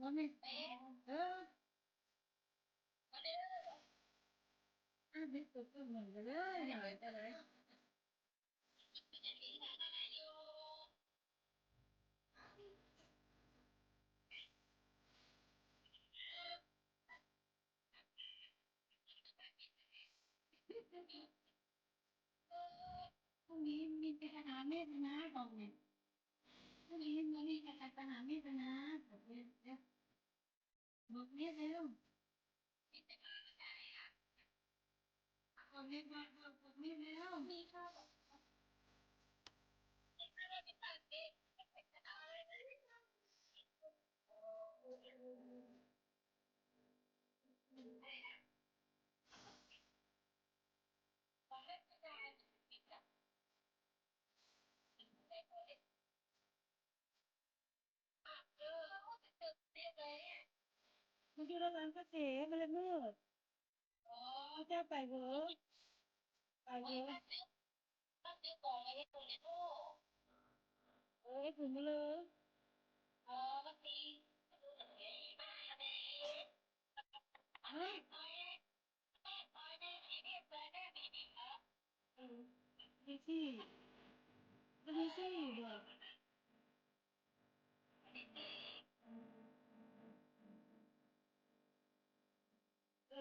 ว่า นี้มีไปหาเมตนาบอกเนี่ยพรุ่งนี้มีไปหาเมตนาบอกเนี่ยบอกเนี่ยเร็วบอกเนี่ยบอกบอกเนี่ยเร็วมีข้าว มันอยู่ระหว่างกระเมันเลยมืดอ๋อเจ้าไปเวอไปเวอเอ้ยถึงเลยอู้เฮ้ยดีสิดี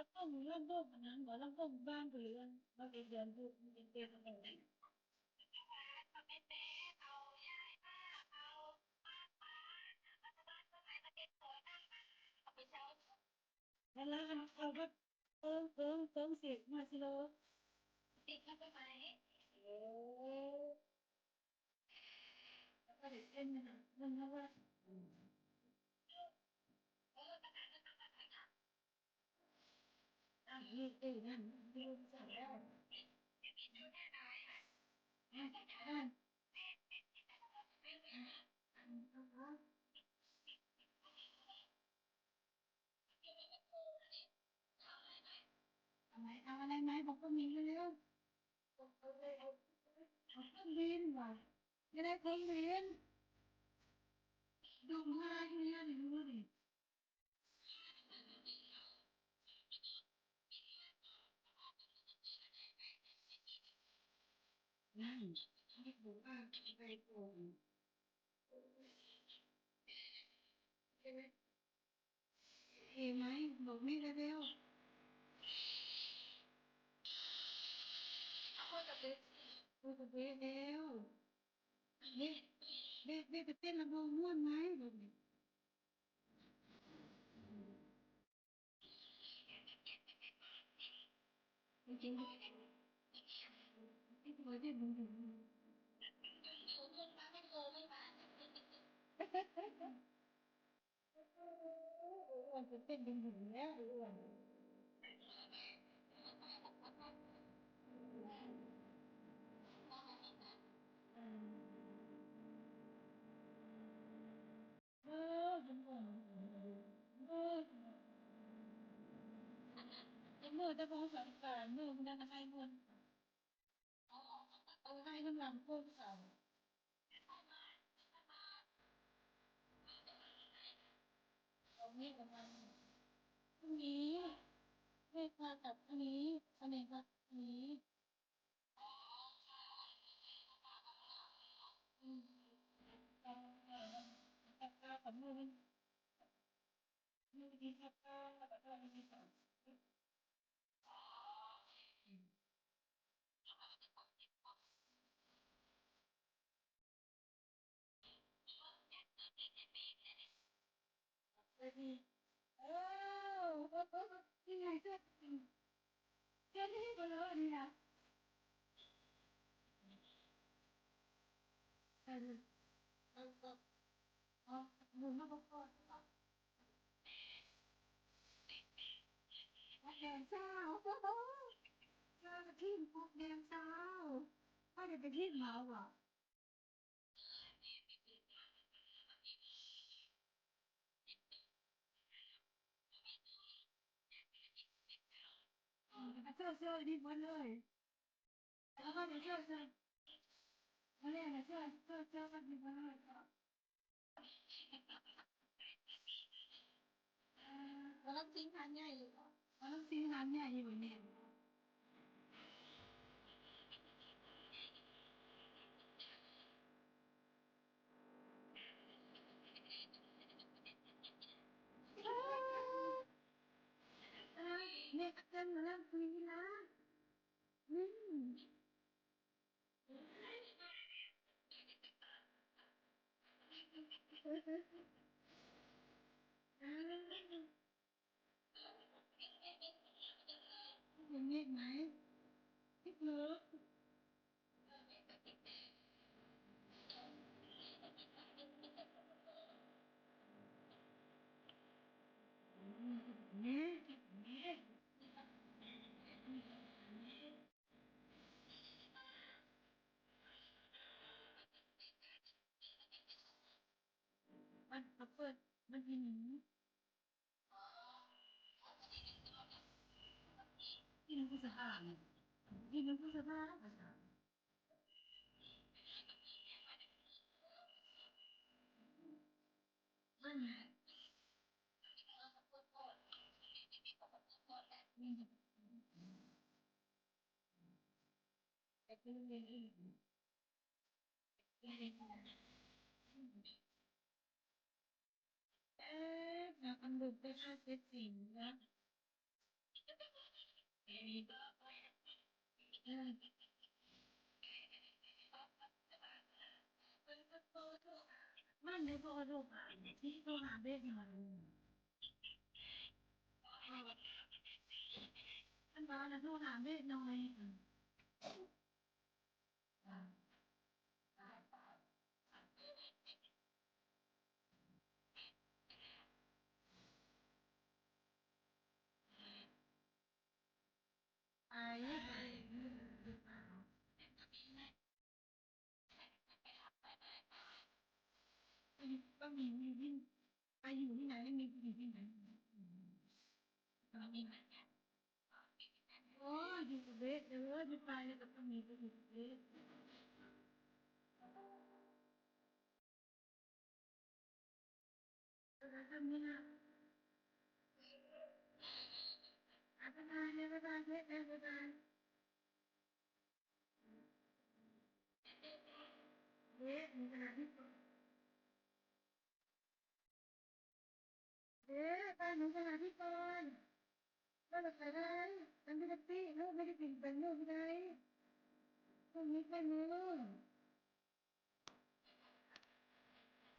แล้วก็มีเรื่องโลกมันนั้นบอกแล้วก็บ้านเรือนเราเรียนเรียนดูเรียนเรียนอะไรแล้วแล้วเอาก็เติมเติมเติมเสียงมาสิโลติดเข้าไปไหมโออแล้วก็เด็กเต้นนะมันเพราะว่าอะ ยืดเต้นนั่นยืดสั่งแล้วอะอะอะไรเอาอะไรไหมบอกก็มีเร็วๆเอาเครื่องบินว่ะจะได้เครื่องบินดูมาที่นี่ดิดูดิ นั่นไหมบอกแม่เร็วๆพูดกับเด็กพูดกับเด็กเร็วเด็กเด็กเด็กไปเต้นระเบงม่วนไหมบอกดิจริงๆ ที่ตัวเด็กมันอยู่อ้วนจะเต้นดึงดึงแล้วอ้วนเออจนอ้วนเออจะมือจะพอสังการมือมันจะให้มือเอาให้ กำลังพวกเขาเอาไมียกำลังพรุ่งนี้เรียกมากับพรุ่งนี้อะไหนครับพรุ่งนี้อืมเอาเอาเอาเอากับมือมันมือดีครับเอาแล้วก็เอามือดีครับ เออนี่ไงเสื้อเสื้อที่ก็เลยนี่นะออเออเอออ๋อหนูมาบอกก่อนแดงเศร้าโอ้โหเจอกับที่พวกแดงเศร้าพ่อจะเป็นที่เมาอะ สื้อเสื้อนี่หมดเลยแล้วก็เดี๋ยวเสื้อเสื้อมาเล่นนะเสื้อเสื้อเสื้อมันมีหมดเลยเราต้องทิ้งทานใหญ่อยู่เราต้องทิ้งทานใหญ่อยู่เนี่ย เนี่นมาแล้วคุยนะอืมยังเงียบไหมพี่เลิฟมัน ปิดมันยินพี่น้องผู้สภาพพี่น้องผู้สภาพมันแต่คือเรียนอีกเอ๊ะนัก อันดุไปค่าเจ็ดสิงนะเออมันในตัวลูกอะที่ตัวหาเบ็ดมันมันบอกนะตัวหาเบ็ดหน่อยไอ้ ก็มีอยู่ที่ไปอยู่ที่ไหนมีอยู่ที่ไหนก็มีเหมือนกันโอ้ยอยู่กับเบ็ดเดี๋ยวจะไปแล้วก็มีก็อยู่กับเบ็ดแล้วทำนี่นะอาจารย์เนี่ยอาจารย์เบ็ดอาจารย์เบ็ดมีขนาดที่เหนูขนาดที่ก่อนก็จะไปได้มันไม่ได้ปีลูกไม่ได้ปิดเป็นลูกไม่ได้ลูกนี้เป็นลูก